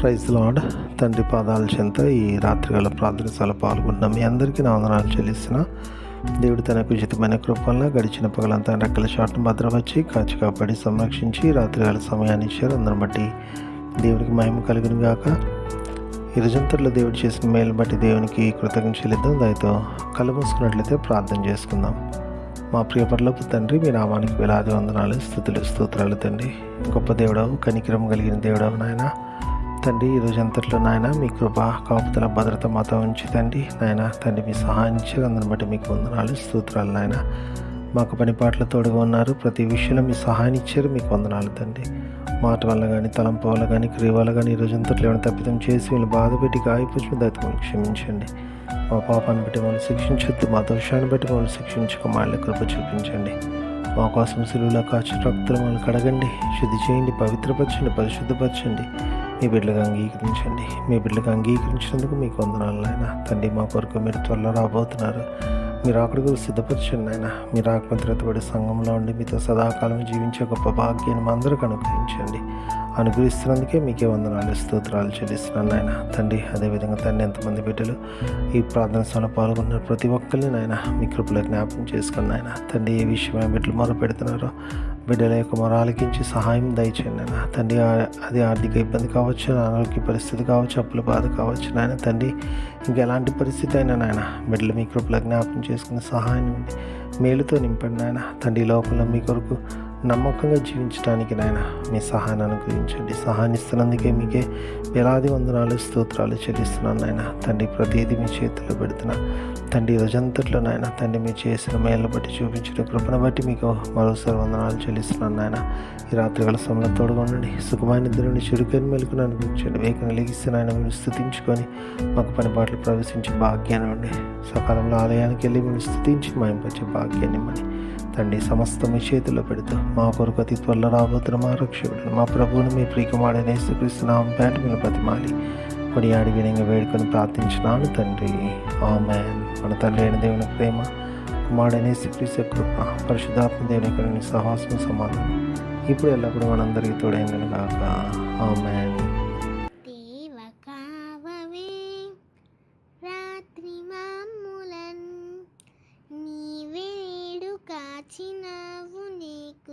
Praise lord తండ్రి పాదాల చెంత ఈ రాత్రిగల ప్రార్థనశాల పాల్గొన్న మీ అందరికీ నా వందనాలు చెల్లిస్తున్నా. దేవుడు తనకు ఉచితమైన కృపల్లో గడిచిన పగలంతా రెక్కల షాట్ను భద్రపరిచి కాచి కాపాడి సంరక్షించి రాత్రిగల సమయాన్ని ఇచ్చారు. అందరిని బట్టి దేవుడికి మహిమ కలిగిన గాక. ఈ దేవుడు చేసిన మేలు బట్టి దేవునికి కృతజ్ఞ చెల్లిద్దాం. దానితో కలబోసుకున్నట్లయితే ప్రార్థన చేసుకుందాం. మా ప్రియపరలోపు తండ్రి మీ నామానికి వేలాది వందనాలు స్థుతులు స్తోత్రాలు తండ్రి. గొప్ప దేవుడవు కనికరం కలిగిన దేవుడవు నాయన. తండ్రి ఈ రోజు అంతట్లో నాయన మీ కృప కాపుతల భద్రత మాతో ఉంచి తండ్రి. నాయన తండ్రి మీ సహాయం ఇచ్చారు అందుని బట్టి మీకు వందనాలు స్తోత్రాలు నాయన. మాకు పని పాటలు తోడుగా ఉన్నారు. ప్రతి విషయంలో మీ సహాయం ఇచ్చారు. మీకు వందనాలు తండ్రి. మాట వల్ల కానీ తలంపు వల్ల కానీ క్రియ వల్ల కానీ ఈరోజు రోజు అంతట్లో ఏమైనా తప్పిదం చేసి వీళ్ళు బాధపెట్టి గాయపరిచిన క్షమించండి. మా పాపాన్ని బట్టి మమ్మల్ని శిక్షించొద్దు. మా దోషాన్ని బట్టి మమ్మల్ని శిక్షించక. మా ఇళ్ళ కృప చూపించండి. మా కోసం సిలువులో కాచి రక్తులు మమ్మల్ని కడగండి. శుద్ధి చేయండి పవిత్రపరచండి పరిశుద్ధపరచండి. మీ బిడ్డలకు అంగీకరించండి. మీ బిడ్డలకు అంగీకరించినందుకు మీకు వందనాలు నాయన. తండ్రి మా కొరకు మీరు త్వరలో రాబోతున్నారు. మీరు అక్కడికి సిద్ధపరచండి ఆయన మీరు ఆత్మత్రతపడి సంఘంలో ఉండి మీతో సదాకాలం జీవించే గొప్ప భాగ్యాన్ని మా అందరికి అనుగ్రహించండి. అనుగ్రహిస్తున్నందుకే మీకే వందనాలు స్తోత్రాలు చెల్లిస్తున్నాను నాయన. తండ్రి అదేవిధంగా తండ్రి ఎంతమంది బిడ్డలు ఈ ప్రార్థన స్థానంలో పాల్గొన్న ప్రతి ఒక్కరిని నాయన. మీ కృపలో జ్ఞాపకం చేసుకుని నాయన. తండ్రి ఏ విషయమై బిడ్డలు మొదలు పెడుతున్నారో బిడ్డల యొక్క మొరాలకించి సహాయం దయచేయండి నాయన. తండ్రి అది ఆర్థిక ఇబ్బంది కావచ్చు అనారోగ్య పరిస్థితి కావచ్చు అప్పుల బాధ కావచ్చు నాయన. తండ్రి ఇంకెలాంటి పరిస్థితి అయినా నాయన బిడ్డలు మీ కృపలో జ్ఞాపకం చేసుకున్న సహాయం మేలుతో నింపండి నాయన. తండ్రి లోపల లోకంలో మీ కొరకు నమ్మకంగా జీవించడానికి నాయన మీ సహాయాన్ని అనుగ్రహించండి. సహాయాన్ని ఇస్తున్నందుకే మీకే వేలాది వందనాలు స్తోత్రాలు చెల్లిస్తున్నాను నాయన. తండ్రి ప్రతిదీ మీ చేతిలో పెడుతున్నా. తండ్రి ఈ రోజంతట్లో నాయన తండ్రి మీరు చేసిన మేళ్ళ బట్టి చూపించిన కృపను బట్టి మీకు మరోసారి వందనాలు చెల్లిస్తున్నాను నాయన. ఈ రాత్రి గల సమయంలో తోడుగా ఉండండి. సుఖమైన నిద్రని చురుకైన మెలుకుని అనిపించండి వేగన లెగిస్తే నాయన మీరు స్థుతించుకొని మాకు పని బాటలు ప్రవేశించి భాగ్యాన్ని ఉండి సకాలంలో ఆలయానికి వెళ్ళి మీరు స్థుతించి మాయింపచ్చే భాగ్యాన్ని ఇమ్మని తండ్రి సమస్త మీ చేతిలో పెడుతూ మా కొరకు అతి త్వరలో రాబోతున్న మా రక్షకుడు మా ప్రభువుని మీ ప్రియకుమారుడైన యేసుక్రీస్తున్నాం పేట మీద ప్రతిమాలి కొడియాడి వినంగా వేడుకొని ప్రార్థించినాను తండ్రి. ఆమెన్. మన తండ్రి అయిన దేవుని ప్రేమ కుమారుడైన శ్రీకృష్ణ కృప పరిశుధాత్మ దేవుని యొక్క సహాసం సమాధానం ఇప్పుడు ఎల్లప్పుడూ మనందరికీ తోడైందని కాక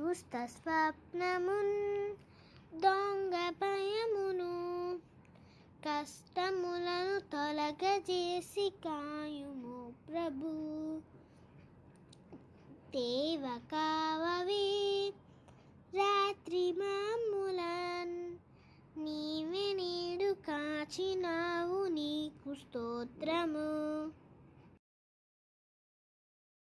దుస్త స్వప్నమున్ దొంగ భయమును కష్టములను తొలగజేసి కాయుమో ప్రభు. దేవ కావవి రాత్రి మా